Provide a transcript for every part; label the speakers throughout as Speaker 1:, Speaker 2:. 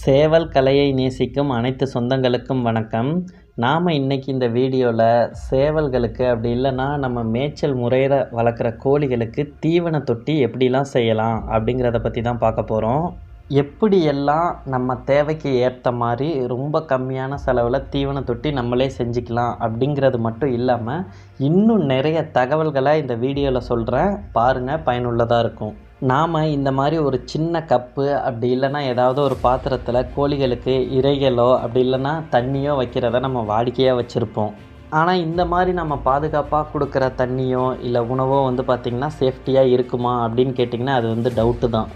Speaker 1: சேவல் கலையை நேசிக்கும் அனைத்து சொந்தங்களுக்கும் வணக்கம். நாம் இன்றைக்கி இந்த வீடியோவில் சேவல்களுக்கு அப்படி இல்லைன்னா நம்ம மேய்ச்சல் முறையில் வளர்க்குற கோழிகளுக்கு தீவன தொட்டி எப்படிலாம் செய்யலாம் அப்படிங்கிறத பற்றி தான் பார்க்க போகிறோம் எப்படியெல்லாம் நம்ம தேவைக்கு ஏற்ற மாதிரி ரொம்ப கம்மியான செலவில் தீவன தொட்டி நம்மளே செஞ்சுக்கலாம் அப்படிங்கிறது மட்டும் இல்லாமல் இன்னும் நிறைய தகவல்களை இந்த வீடியோவில் சொல்கிறேன் பாருங்கள் பயனுள்ளதாக இருக்கும். நாம் இந்த மாதிரி ஒரு சின்ன கப்பு அப்படி இல்லைன்னா ஏதாவது ஒரு பாத்திரத்தில் கோழிகளுக்கு இறைகளோ அப்படி இல்லைன்னா தண்ணியோ வைக்கிறத நம்ம வாடிக்கையாக வச்சுருப்போம். ஆனால் இந்த மாதிரி நம்ம பாதுகாப்பாக கொடுக்குற தண்ணியோ இல்லை உணவோ வந்து பார்த்திங்கன்னா சேஃப்டியாக இருக்குமா அப்படின்னு கேட்டிங்கன்னா அது வந்து டவுட்டு தான்.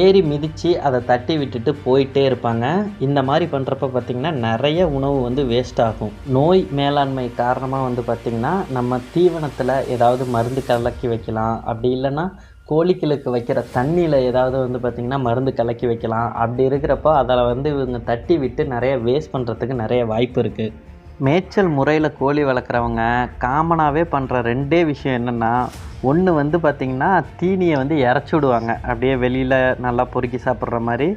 Speaker 1: ஏறி மிதித்து அதை தட்டி விட்டுட்டு போயிட்டே இருப்பாங்க. இந்த மாதிரி பண்ணுறப்ப பார்த்திங்கன்னா நிறைய உணவு வந்து வேஸ்ட் ஆகும். நோய் மேலாண்மை காரணமாக வந்து பார்த்திங்கன்னா நம்ம தீவனத்தில் ஏதாவது மருந்து கலக்கி வைக்கலாம். அப்படி இல்லைன்னா கோழிகளுக்கு வைக்கிற தண்ணியில் ஏதாவது வந்து பார்த்திங்கன்னா மருந்து கலக்கி வைக்கலாம். அப்படி இருக்கிறப்போ அதில் வந்து இவங்க தட்டி விட்டு நிறைய வேஸ்ட் பண்ணுறதுக்கு நிறைய வாய்ப்பு இருக்குது மேய்ச்சல் முறையில் கோழி வளர்க்குறவங்க காமனாகவே பண்ணுற ரெண்டே விஷயம் என்னென்னா ஒன்று வந்து பார்த்திங்கன்னா தீனியை வந்து இறச்சி விடுவாங்க. அப்படியே வெளியில் நல்லா பொறுக்கி சாப்பிட்ற மாதிரி.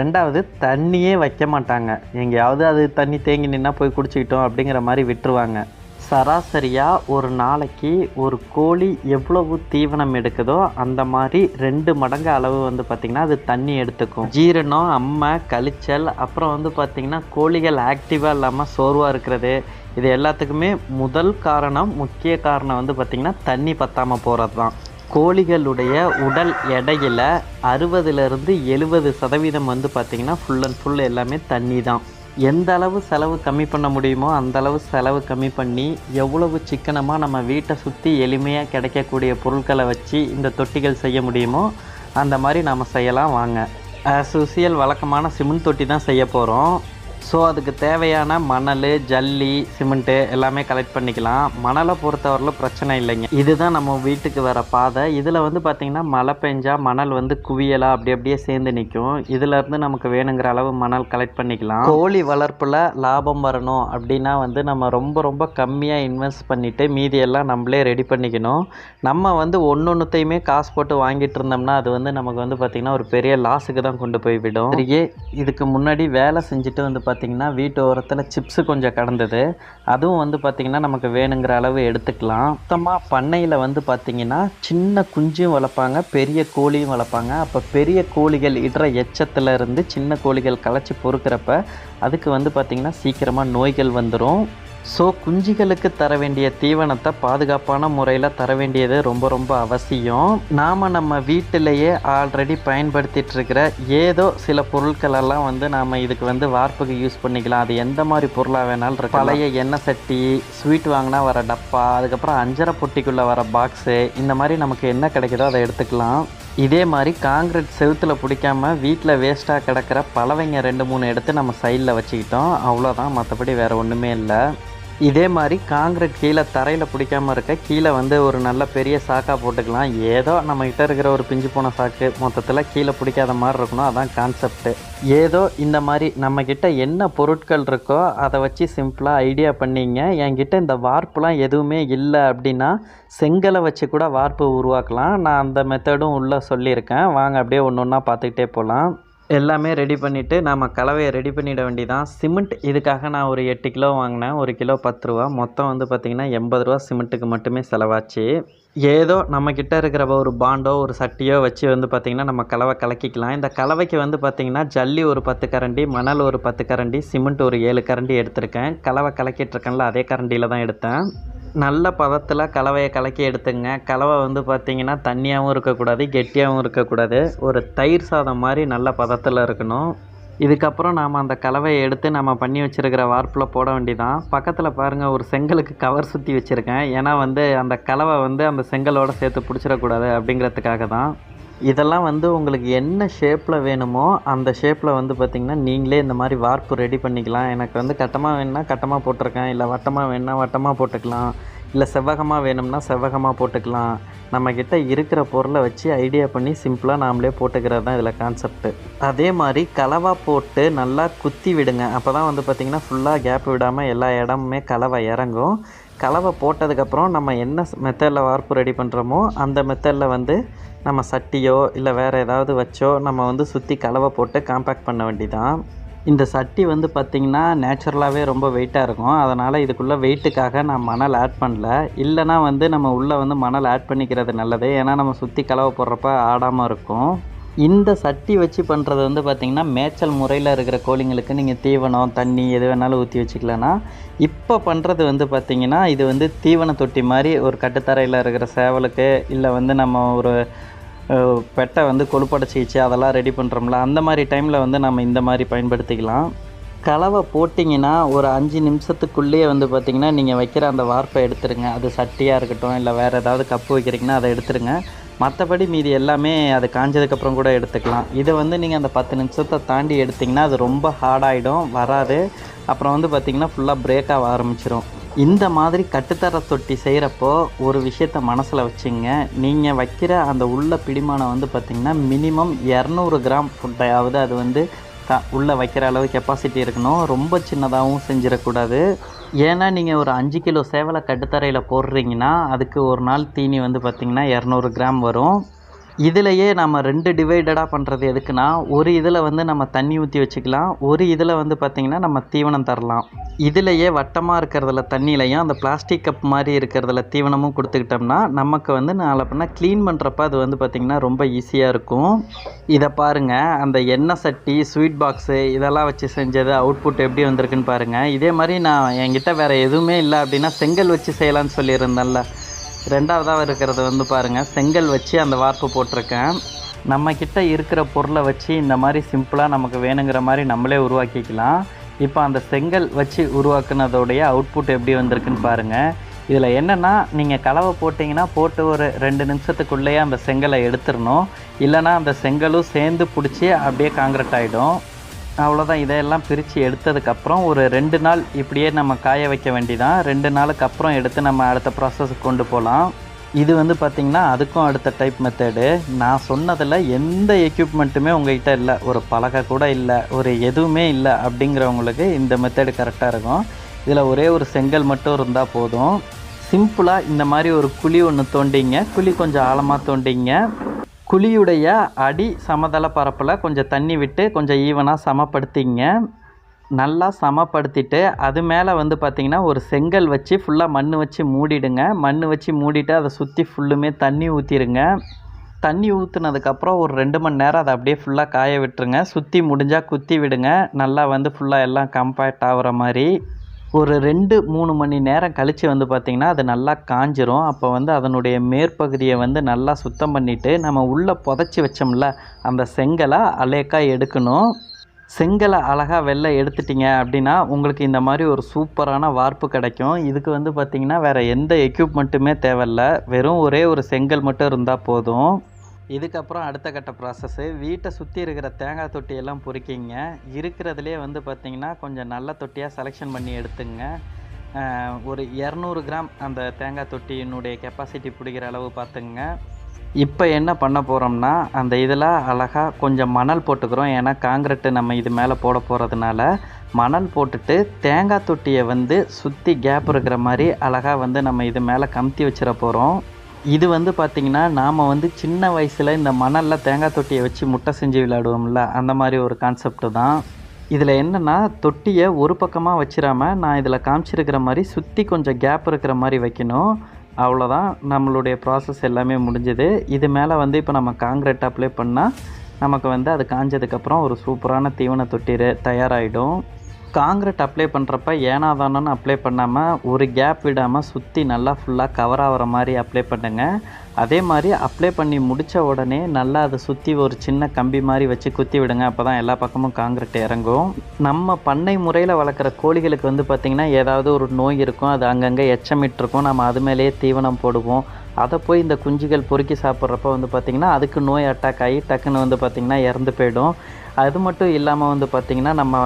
Speaker 1: ரெண்டாவது தண்ணியே வைக்க மாட்டாங்க. எங்கேயாவது அது தண்ணி தேங்கி நின்னா போய் குடிச்சிக்கிட்டோம் அப்படிங்கிற மாதிரி விட்டுருவாங்க. சராசரியாக ஒரு நாளைக்கு ஒரு கோழி எவ்வளவு தீவனம் எடுக்குதோ அந்த மாதிரி ரெண்டு மடங்கு அளவு வந்து பார்த்திங்கன்னா அது தண்ணி எடுத்துக்கும். ஜீரணம் அம்மை கழிச்சல் அப்புறம் வந்து பார்த்திங்கன்னா கோழிகள் ஆக்டிவாக இல்லாமல் சோர்வாக இருக்கிறது. இது எல்லாத்துக்குமே முதல் காரணம் முக்கிய காரணம் வந்து பார்த்திங்கன்னா தண்ணி பற்றாமல் போகிறது தான் கோழிகளுடைய உடல் எடையில் அறுபதுலேருந்து எழுபது சதவீதம் வந்து பார்த்திங்கன்னா ஃபுல் அண்ட் ஃபுல் எல்லாமே தண்ணி தான் எந்த அளவு செலவு கம்மி பண்ண முடியுமோ அந்த அளவு செலவு கம்மி பண்ணி எவ்வளவு சிக்கனமாக நம்ம வீட்டை சுற்றி எளிமையாக கிடைக்கக்கூடிய பொருட்களை வச்சு இந்த தொட்டிகள் செய்ய முடியுமோ அந்த மாதிரி நாம் செய்யலாம் வாங்க. ஆஸ் யூசியல் வழக்கமான சிமெண்ட் தொட்டி தான் செய்ய போகிறோம் ஸோ அதுக்கு தேவையான மணல் ஜல்லி சிமெண்ட்டு எல்லாமே கலெக்ட் பண்ணிக்கலாம். மணலை பொறுத்தவரையிலும் பிரச்சனை இல்லைங்க. இதுதான் நம்ம வீட்டுக்கு வர பாதை. இதில் வந்து பார்த்திங்கன்னா மழை பெஞ்சால் மணல் வந்து குவியலாக அப்படி அப்படியே சேர்ந்து நிற்கும். இதிலேருந்து நமக்கு வேணுங்கிற அளவு மணல் கலெக்ட் பண்ணிக்கலாம். கோழி வளர்ப்பில் லாபம் வரணும் அப்படின்னா வந்து நம்ம ரொம்ப ரொம்ப கம்மியாக இன்வெஸ்ட் பண்ணிவிட்டு மீதியெல்லாம் நம்மளே ரெடி பண்ணிக்கணும். நம்ம வந்து ஒன்று ஒன்றுத்தையுமே காசு போட்டு வாங்கிட்டு இருந்தோம்னா அது வந்து நமக்கு வந்து பார்த்திங்கன்னா ஒரு பெரிய லாஸுக்கு தான் கொண்டு போய் விடும். இதுக்கு முன்னாடி வேலை செஞ்சுட்டு வந்து பார்த்திங்கன்னா வீட்டு ஓரத்தில் சிப்ஸு கொஞ்சம் கடந்தது. அதுவும் வந்து பார்த்திங்கன்னா நமக்கு வேணுங்கிற அளவு எடுத்துக்கலாம். மொத்தமாக பண்ணையில் வந்து பார்த்திங்கன்னா சின்ன குஞ்சும் வளர்ப்பாங்க பெரிய கோழியும் வளர்ப்பாங்க. அப்போ பெரிய கோழிகள் இடுற எச்சத்தில் இருந்து சின்ன கோழிகள் களைச்சி பொறுக்கிறப்ப அதுக்கு வந்து பார்த்திங்கன்னா சீக்கிரமாக நோய்கள் வந்துடும் ஸோ குஞ்சுகளுக்கு தர வேண்டிய தீவனத்தை பாதுகாப்பான முறையில் தர வேண்டியது ரொம்ப ரொம்ப அவசியம். நாம் நம்ம வீட்டிலேயே ஆல்ரெடி பயன்படுத்திட்டு இருக்கிற ஏதோ சில பொருட்களெல்லாம் வந்து நாம் இதுக்கு வந்து வார்ப்புக்கு யூஸ் பண்ணிக்கலாம். அது எந்த மாதிரி பொருளாக வேணாலும் இருக்கு பழைய எண்ணெய் சட்டி ஸ்வீட் வாங்கினா வர டப்பா அதுக்கப்புறம் அஞ்சரை பொட்டிக்குள்ளே வர பாக்ஸு இந்த மாதிரி நமக்கு என்ன கிடைக்குதோ அதை எடுத்துக்கலாம். இதே மாதிரி காங்கிரீட் செவுத்தில் பிடிக்காம வீட்டில் வேஸ்ட்டாக கிடக்கிற பலவைங்க ரெண்டு மூணு எடுத்து நம்ம சைடில் வச்சுக்கிட்டோம். அவ்வளோதான் மற்றபடி வேறு ஒன்றுமே இல்லை. இதே மாதிரி காங்கிரீட் கீழே தரையில் பிடிக்காமல் இருக்க கீழே வந்து ஒரு நல்ல பெரிய சாக்காக போட்டுக்கலாம். ஏதோ நம்மக்கிட்ட இருக்கிற ஒரு பிஞ்சு போன சாக்கு மொத்தத்தில் கீழே பிடிக்காத மாதிரி இருக்கணும். அதான் கான்செப்ட்டு ஏதோ இந்த மாதிரி நம்மக்கிட்ட என்ன பொருட்கள் இருக்கோ அதை வச்சு சிம்பிளாக ஐடியா பண்ணிங்க. என்கிட்ட இந்த வார்ப்புலாம் எதுவுமே இல்லை அப்படின்னா செங்கலை வச்சு கூட வார்ப்பு உருவாக்கலாம். நான் அந்த மெத்தடும் உள்ளே சொல்லியிருக்கேன். வாங்க அப்படியே ஒன்று ஒன்றா பார்த்துக்கிட்டே போகலாம் எல்லாமே ரெடி பண்ணிவிட்டு நம்ம கலவையை ரெடி பண்ணிட வேண்டியதான் சிமெண்ட் இதுக்காக நான் ஒரு எட்டு கிலோ வாங்கினேன். ஒரு கிலோ பத்து ரூபா. மொத்தம் வந்து பார்த்திங்கன்னா எண்பது ரூபா சிமெண்ட்டுக்கு மட்டுமே செலவாச்சு. ஏதோ நம்மக்கிட்ட இருக்கிற ஒரு பாண்டோ ஒரு சட்டியோ வச்சு வந்து பார்த்திங்கன்னா நம்ம கலவை கலக்கிக்கலாம். இந்த கலவைக்கு வந்து பார்த்திங்கன்னா ஜல்லி ஒரு பத்து கரண்டி மணல் ஒரு பத்து கரண்டி சிமெண்ட் ஒரு ஏழு கரண்டி எடுத்திருக்கேன். கலவை கலக்கிட்டு இருக்கேன்ல அதே கரண்டியில் தான் எடுத்தேன். நல்ல பதத்தில் கலவையை கலக்கி எடுத்துங்க. கலவை வந்து பார்த்திங்கன்னா தண்ணியாகவும் இருக்கக்கூடாது கெட்டியாகவும் இருக்கக்கூடாது. ஒரு தயிர் சாதம் மாதிரி நல்ல பதத்தில் இருக்கணும். இதுக்கப்புறம் நாம் அந்த கலவையை எடுத்து நம்ம பண்ணி வச்சுருக்கிற வார்ப்பில் போட வேண்டிதான். பக்கத்தில் பாருங்கள் ஒரு செங்கலுக்கு கவர் சுற்றி வச்சுருக்கேன். ஏன்னா வந்து அந்த கலவை வந்து அந்த செங்கலோடு சேர்த்து பிடிச்சிடக்கூடாது அப்படிங்கிறதுக்காக தான் இதெல்லாம் வந்து உங்களுக்கு என்ன ஷேப்பில் வேணுமோ அந்த ஷேப்பில் வந்து பார்த்திங்கன்னா நீங்களே இந்த மாதிரி வார்ப்பு ரெடி பண்ணிக்கலாம். எனக்கு வந்து கட்டமாக வேணுன்னா கட்டமாக போட்டிருக்கேன். இல்லை வட்டமாக வேணுன்னா வட்டமாக போட்டுக்கலாம். இல்லை செவ்வகமாக வேணும்னா செவ்வகமாக போட்டுக்கலாம். நம்மக்கிட்ட இருக்கிற பொருளை வச்சு ஐடியா பண்ணி சிம்பிளாக நாமளே போட்டுக்கிறது தான் இதில் கான்செப்ட்டு அதே மாதிரி கலவா போட்டு நல்லா குத்தி விடுங்க. அப்போ தான் வந்து பார்த்திங்கன்னா ஃபுல்லாக கேப் விடாமல் எல்லா இடமுமே கலவை இறங்கும். கலவை போட்டதுக்கப்புறம் நம்ம என்ன மெத்தடில் வார்ப்பு ரெடி பண்ணுறோமோ அந்த மெத்தடில் வந்து நம்ம சட்டியோ இல்லை வேறு ஏதாவது வச்சோ நம்ம வந்து சுற்றி கலவை போட்டு காம்பேக்ட் பண்ண வேண்டிதான். இந்த சட்டி வந்து பார்த்திங்கன்னா நேச்சுரலாகவே ரொம்ப வெயிட்டாக இருக்கும். அதனால் இதுக்குள்ளே வெயிட்டுக்காக நான் மணல் ஆட் பண்ணல. இல்லைனா வந்து நம்ம உள்ளே வந்து மணல் ஆட் பண்ணிக்கிறது நல்லது. ஏன்னா நம்ம சுற்றி கலவை போடுறப்ப ஆடாமல் இருக்கும். இந்த சட்டி வச்சு பண்ணுறது வந்து பார்த்திங்கன்னா மேய்ச்சல் முறையில் இருக்கிற கோழிங்களுக்கு நீங்கள் தீவனம் தண்ணி எது வேணாலும் ஊற்றி வச்சுக்கலன்னா இப்போ பண்ணுறது வந்து பார்த்திங்கன்னா இது வந்து தீவன தொட்டி மாதிரி ஒரு கட்டுத்தரையில் இருக்கிற சேவலுக்கு இல்லை வந்து நம்ம ஒரு பெட்டை வந்து கொழுப்பட சிகிச்சை அதெல்லாம் ரெடி பண்ணுறோம்ல அந்த மாதிரி டைமில் வந்து நம்ம இந்த மாதிரி பயன்படுத்திக்கலாம். கலவை போட்டிங்கன்னா ஒரு அஞ்சு நிமிஷத்துக்குள்ளேயே வந்து பார்த்திங்கன்னா நீங்கள் வைக்கிற அந்த வார்ப்பை எடுத்துருங்க. அது சட்டியாக இருக்கட்டும் இல்லை வேறு ஏதாவது கப்பு வைக்கிறீங்கன்னா அதை எடுத்துருங்க. மற்றபடி மீதி எல்லாமே அது காஞ்சதுக்கப்புறம் கூட எடுத்துக்கலாம். இதை வந்து நீங்கள் அந்த பத்து நிமிஷத்தை தாண்டி எடுத்திங்கன்னா அது ரொம்ப ஹார்டாகிடும் வராது. அப்புறம் வந்து பார்த்திங்கன்னா ஃபுல்லாக பிரேக் ஆக ஆரம்பிச்சிடும் இந்த மாதிரி கட்டுத்தர தொட்டி செய்கிறப்போ ஒரு விஷயத்த மனசில் வச்சுங்க. நீங்கள் வைக்கிற அந்த உள்ள பிடிமானம் வந்து பார்த்திங்கன்னா மினிமம் இரநூறு கிராம் ஃபுட்டையாவது அது வந்து க உள்ளே வைக்கிற அளவு கெப்பாசிட்டி இருக்கணும். ரொம்ப சின்னதாகவும் செஞ்சிடக்கூடாது. ஏன்னா நீங்கள் ஒரு அஞ்சு கிலோ சேவலை கட்டுத்தரையில் போடுறீங்கன்னா அதுக்கு ஒரு நாள் தீனி வந்து பார்த்திங்கன்னா இரநூறு கிராம் வரும். இதுலேயே நம்ம ரெண்டு டிவைடடாக பண்ணுறது எதுக்குன்னா ஒரு இதில் வந்து நம்ம தண்ணி ஊற்றி வச்சுக்கலாம் ஒரு இதில் வந்து பார்த்திங்கன்னா நம்ம தீவனம் தரலாம். இதுலேயே வட்டமாக இருக்கிறதுல தண்ணியிலையும் அந்த பிளாஸ்டிக் கப் மாதிரி இருக்கிறதுல தீவனமும் கொடுத்துக்கிட்டோம்னா நமக்கு வந்து நாளை பண்ணால் க்ளீன் பண்ணுறப்ப அது வந்து பார்த்திங்கன்னா ரொம்ப ஈஸியாக இருக்கும். இதை பாருங்கள் அந்த எண்ணெய் சட்டி ஸ்வீட் பாக்ஸு இதெல்லாம் வச்சு செஞ்சது அவுட்புட் எப்படி வந்திருக்குன்னு பாருங்கள் இதே மாதிரி நான் என்கிட்ட வேறு எதுவுமே இல்லை அப்படின்னா செங்கல் வச்சு செய்யலான்னு சொல்லியிருந்தேன்ல. ரெண்டாவதாக இருக்கிறது வந்து பாருங்கள் செங்கல் வச்சு அந்த வார்ப்பு போட்டிருக்கேன். நம்மக்கிட்ட இருக்கிற பொருளை வச்சு இந்த மாதிரி சிம்பிளாக நமக்கு வேணுங்கிற மாதிரி நம்மளே உருவாக்கிக்கலாம். இப்போ அந்த செங்கல் வச்சு உருவாக்குனதோடைய அவுட்புட் எப்படி வந்திருக்குன்னு பாருங்கள் இதில் என்னென்னா நீங்கள் கலவை போட்டிங்கன்னா போட்டு ஒரு ரெண்டு நிமிஷத்துக்குள்ளேயே அந்த செங்கலை எடுத்துடணும். இல்லைன்னா அந்த செங்கலும் சேர்ந்து பிடிச்சி அப்படியே காங்கிரட் ஆகிடும் அவ்வளோதான் இதையெல்லாம் பிரித்து எடுத்ததுக்கப்புறம் ஒரு ரெண்டு நாள் இப்படியே நம்ம காய வைக்க வேண்டிதான். ரெண்டு நாளுக்கு அப்புறம் எடுத்து நம்ம அடுத்த ப்ராசஸுக்கு கொண்டு போகலாம் இது வந்து பார்த்திங்கன்னா அதுக்கும் அடுத்த டைப் மெத்தடு நான் சொன்னதில் எந்த எக்யூப்மெண்ட்டுமே உங்ககிட்ட இல்லை. ஒரு பலகை கூட இல்லை. ஒரு எதுவுமே இல்லை அப்படிங்கிறவங்களுக்கு இந்த மெத்தடு கரெக்டாக இருக்கும். இதில் ஒரே ஒரு செங்கல் மட்டும் இருந்தால் போதும். சிம்பிளாக இந்த மாதிரி ஒரு குழி ஒன்று தோண்டிங்க. குழி கொஞ்சம் ஆழமாக தோண்டிங்க. குழியுடைய அடி சமதள பரப்பில் கொஞ்சம் தண்ணி விட்டு கொஞ்சம் ஈவனாக சமப்படுத்திங்க. நல்லா சமப்படுத்திட்டு அது மேலே வந்து பார்த்திங்கன்னா ஒரு செங்கல் வச்சு ஃபுல்லாக மண் வச்சு மூடிடுங்க. மண் வச்சு மூடிட்டு அதை சுற்றி ஃபுல்லுமே தண்ணி ஊற்றிடுங்க தண்ணி ஊற்றுனதுக்கப்புறம் ஒரு ரெண்டு மணி நேரம் அதை அப்படியே ஃபுல்லாக காய விட்டுருங்க. சுற்றி முடிஞ்சால் குத்தி விடுங்க. நல்லா வந்து ஃபுல்லாக எல்லாம் கம்பேக்ட் ஆகிற மாதிரி. ஒரு ரெண்டு மூணு மணி நேரம் கழித்து வந்து பார்த்திங்கன்னா அது நல்லா காஞ்சிரும். அப்போ வந்து அதனுடைய மேற்பகுதியை வந்து நல்லா சுத்தம் பண்ணிவிட்டு நம்ம உள்ளே புதைச்சி வச்சோம்ல அந்த செங்கலை அலேக்காக எடுக்கணும். செங்கலை அழகாக வெளில எடுத்துட்டிங்க அப்படின்னா உங்களுக்கு இந்த மாதிரி ஒரு சூப்பரான வார்ப்பு கிடைக்கும். இதுக்கு வந்து பார்த்திங்கன்னா வேறு எந்த எக்யூப்மெண்ட்டுமே தேவையில்ல. வெறும் ஒரே ஒரு செங்கல் மட்டும் இருந்தால் போதும். இதுக்கப்புறம் அடுத்த கட்ட ப்ராசஸ்ஸு வீட்டை சுற்றி இருக்கிற தேங்காய் தொட்டியெல்லாம் பொறிக்கிங்க. இருக்கிறதுலே வந்து பார்த்திங்கன்னா கொஞ்சம் நல்ல தொட்டியாக செலெக்ஷன் பண்ணி எடுத்துங்க. ஒரு இரநூறு கிராம் அந்த தேங்காய் தொட்டியினுடைய கெப்பாசிட்டி பிடிக்கிற அளவு பார்த்துங்க. இப்போ என்ன பண்ண போகிறோம்னா அந்த இதில் அழகாக கொஞ்சம் மணல் போட்டுக்கிறோம். ஏன்னா காங்கிரட்டு நம்ம இது மேலே போட போகிறதுனால மணல் போட்டுட்டு தேங்காய் தொட்டியை வந்து சுற்றி கேப் இருக்கிற மாதிரி அழகாக வந்து நம்ம இது மேலே கமுத்தி வச்சிட போகிறோம் இது வந்து பார்த்திங்கன்னா நாம் வந்து சின்ன வயசில் இந்த மணலில் தேங்காய் தொட்டியை வச்சு முட்டை செஞ்சு விளையாடுவோம்ல அந்த மாதிரி ஒரு கான்செப்ட் தான். இதில் என்னென்னா தொட்டியை ஒரு பக்கமாக வச்சிடாமல் நான் இதில் காமிச்சிருக்கிற மாதிரி சுற்றி கொஞ்சம் கேப் இருக்கிற மாதிரி வைக்கணும். அவ்வளோதான் நம்மளுடைய ப்ராசஸ் எல்லாமே முடிஞ்சுது. இது மேலே வந்து இப்போ நம்ம காங்கிரீட் அப்ளை பண்ணால் நமக்கு வந்து அது காஞ்சதுக்கப்புறம் ஒரு சூப்பரான தீவன தொட்டி தயாராகிடும் காங்கிரட் அப்ளை பண்ணுறப்ப ஏனாதானோன்னு அப்ளை பண்ணாமல் ஒரு கேப் விடாமல் சுற்றி நல்லா ஃபுல்லாக கவர் ஆகிற மாதிரி அப்ளை பண்ணுங்க. அதே மாதிரி அப்ளை பண்ணி முடித்த உடனே நல்லா அதை சுற்றி ஒரு சின்ன கம்பி மாதிரி வச்சு குத்தி விடுங்க. அப்போ தான் எல்லா பக்கமும் காங்கிரட் இறங்கும். நம்ம பண்ணை முறையில் வளர்க்குற கோழிகளுக்கு வந்து பார்த்திங்கன்னா ஏதாவது ஒரு நோய் இருக்கும் அது அங்கங்கே எச்சமிட்டிருக்கும் நம்ம அது மேலேயே தீவனம் போடுவோம். அதை போய் இந்த குஞ்சுகள் பொறுக்கி சாப்பிட்றப்ப வந்து பார்த்திங்கன்னா அதுக்கு நோய் அட்டாக் ஆகி டக்குன்னு வந்து பார்த்திங்கன்னா இறந்து போயிடும். அது மட்டும் இல்லாமல் வந்து பார்த்திங்கன்னா நம்ம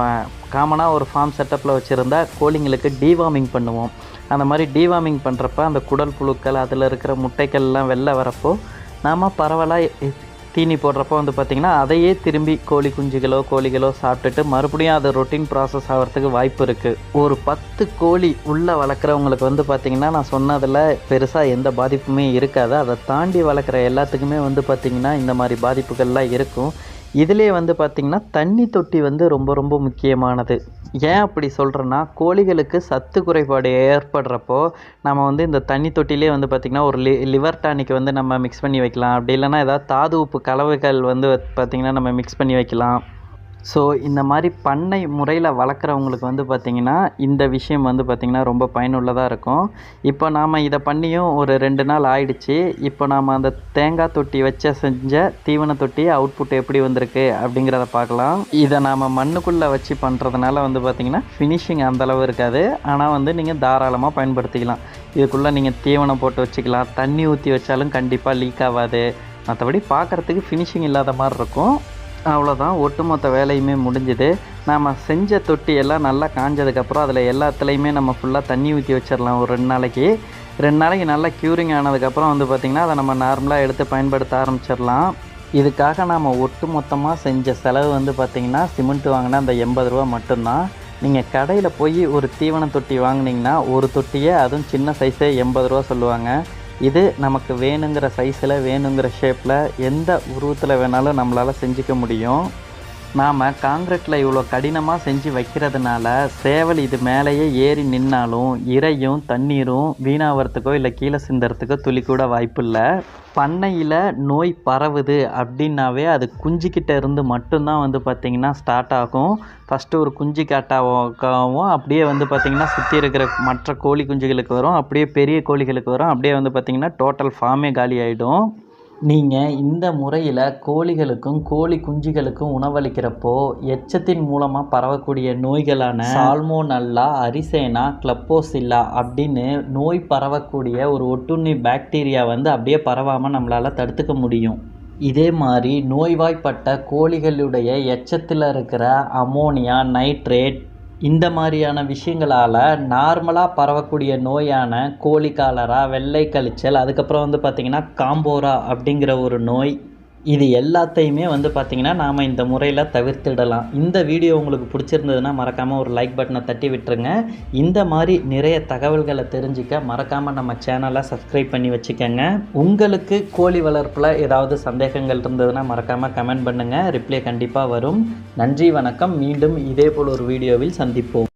Speaker 1: காமனாக ஒரு ஃபார்ம் செட்டப்பில் வச்சுருந்தா கோழிங்களுக்கு டீவார்மிங் பண்ணுவோம். அந்த மாதிரி டீவார்மிங் பண்ணுறப்ப அந்த குடல் புழுக்கள் அதில் இருக்கிற முட்டைகள்லாம் வெளில வரப்போ நாம் பரவலாக தீனி போடுறப்போ வந்து பார்த்திங்கன்னா அதையே திரும்பி கோழி குஞ்சுகளோ கோழிகளோ சாப்பிட்டுட்டு மறுபடியும் அது ரொட்டீன் ப்ராசஸ் ஆகிறதுக்கு வாய்ப்பு இருக்குது ஒரு பத்து கோழி உள்ளே வளர்க்குறவங்களுக்கு வந்து பார்த்திங்கன்னா நான் சொன்னதில் பெருசாக எந்த பாதிப்புமே இருக்காது. அதை தாண்டி வளர்க்குற எல்லாத்துக்குமே வந்து பார்த்திங்கன்னா இந்த மாதிரி பாதிப்புகள்லாம் இருக்கும். இதிலே வந்து பார்த்திங்கன்னா தண்ணி தொட்டி வந்து ரொம்ப ரொம்ப முக்கியமானது. ஏன் அப்படி சொல்கிறேன்னா கோழிகளுக்கு சத்து குறைபாடு ஏற்படுறப்போ நம்ம வந்து இந்த தண்ணி தொட்டிலே வந்து பார்த்திங்கன்னா ஒரு லி லிவர் டானிக் வந்து நம்ம மிக்ஸ் பண்ணி வைக்கலாம். அப்படி இல்லைன்னா ஏதாவது தாது உப்பு கலவைகள் வந்து பார்த்திங்கன்னா நம்ம மிக்ஸ் பண்ணி வைக்கலாம். ஸோ இந்த மாதிரி பண்ணை முறையில் வளர்க்குறவங்களுக்கு வந்து பார்த்திங்கன்னா இந்த விஷயம் வந்து பார்த்திங்கன்னா ரொம்ப பயனுள்ளதாக இருக்கும். இப்போ நாம் இதை பண்ணியும் ஒரு ரெண்டு நாள் ஆயிடுச்சு. இப்போ நாம் அந்த தேங்காய் தொட்டி வச்ச செஞ்ச தீவன தொட்டி அவுட்புட் எப்படி வந்திருக்கு அப்படிங்கிறத பார்க்கலாம். இதை நாம் மண்ணுக்குள்ளே வச்சு பண்ணுறதுனால வந்து பார்த்திங்கன்னா ஃபினிஷிங் அந்தளவு இருக்காது. ஆனால் வந்து நீங்கள் தாராளமாக பயன்படுத்திக்கலாம். இதுக்குள்ளே நீங்கள் தீவனம் போட்டு வச்சுக்கலாம். தண்ணி ஊற்றி வச்சாலும் கண்டிப்பாக லீக் ஆகாது. மற்றபடி பார்க்குறதுக்கு ஃபினிஷிங் இல்லாத மாதிரி இருக்கும். அவ்வளோதான் ஒட்டுமொத்த வேலையுமே முடிஞ்சுது. நாம் செஞ்ச தொட்டி எல்லாம் நல்லா காஞ்சதுக்கப்புறம் அதில் எல்லாத்துலேயுமே நம்ம ஃபுல்லாக தண்ணி ஊற்றி வச்சிடலாம் ஒரு ரெண்டு நாளைக்கு. ரெண்டு நாளைக்கு நல்லா க்யூரிங் ஆனதுக்கப்புறம் வந்து பார்த்திங்கன்னா அதை நம்ம நார்மலாக எடுத்து பயன்படுத்த ஆரம்பிச்சிடலாம். இதுக்காக நாம் ஒட்டு மொத்தமாக செஞ்ச செலவு வந்து பார்த்திங்கன்னா சிமெண்ட் வாங்கினா அந்த எண்பது ரூபா மட்டும்தான். நீங்கள் கடையில் போய் ஒரு தீவன தொட்டி வாங்கினீங்கன்னா ஒரு தொட்டியே அதுவும் சின்ன சைஸே எண்பது ரூபா சொல்லுவாங்க. இது நமக்கு வேணுங்கிற சைஸில் வேணுங்கிற ஷேப்பில் எந்த உருவத்தில் வேணாலும் நம்மளால் செஞ்சுக்க முடியும். நாம் காங்கிரீட்டில் இவ்வளோ கடினமாக செஞ்சு வைக்கிறதுனால சேவல் இது மேலேயே ஏறி நின்னாலும் இறையும் தண்ணீரும் வீணாகிறதுக்கோ இல்லை கீழே சிந்துறதுக்கோ துளி கூட வாய்ப்பு இல்லை பண்ணையில் நோய் பரவுது அப்படின்னாவே அது குஞ்சுக்கிட்ட இருந்து மட்டும்தான் வந்து பார்த்திங்கன்னா ஸ்டார்ட் ஆகும். ஃபஸ்ட்டு ஒரு குஞ்சு காட்டாவும் அப்படியே வந்து பார்த்திங்கன்னா சுற்றி இருக்கிற மற்ற கோழி குஞ்சுகளுக்கு வரும். அப்படியே பெரிய கோழிகளுக்கு வரும். அப்படியே வந்து பார்த்திங்கன்னா டோட்டல் ஃபார்மே காலி ஆகிடும் நீங்கள் இந்த முறையில் கோழிகளுக்கும் கோழி குஞ்சுகளுக்கும் உணவளிக்கிறப்போ எச்சத்தின் மூலமாக பரவக்கூடிய நோய்களான சால்மோனல்லா அரிசேனா கிளப்போசில்லா அப்படின்னு நோய் பரவக்கூடிய ஒரு ஒட்டுண்ணி பாக்டீரியா வந்து அப்படியே பரவாமல் நம்மளால் தடுத்துக்க முடியும். இதே மாதிரி நோய்வாய்ப்பட்ட கோழிகளுடைய எச்சத்தில் இருக்கிற அமோனியா நைட்ரேட் இந்த மாதிரியான விஷயங்களால் நார்மலாக பரவக்கூடிய நோயான கோழி காலரா வெள்ளை கழிச்சல் அதுக்கப்புறம் வந்து பார்த்திங்கன்னா காம்போரா அப்படிங்கிற ஒரு நோய் இது எல்லாத்தையுமே வந்து பார்த்திங்கன்னா நாம் இந்த முறையில் தவிர்த்திடலாம். இந்த வீடியோ உங்களுக்கு பிடிச்சிருந்ததுன்னா மறக்காமல் ஒரு லைக் பட்டனை தட்டி விட்டுருங்க. இந்த மாதிரி நிறைய தகவல்களை தெரிஞ்சுக்க மறக்காமல் நம்ம சேனலை சப்ஸ்கிரைப் பண்ணி வச்சுக்கோங்க. உங்களுக்கு கோழி வளர்ப்பில் ஏதாவது சந்தேகங்கள் இருந்ததுன்னா மறக்காமல் கமெண்ட் பண்ணுங்கள் ரிப்ளை கண்டிப்பாக வரும். நன்றி வணக்கம். மீண்டும் இதே போல் ஒரு வீடியோவில் சந்திப்போம்.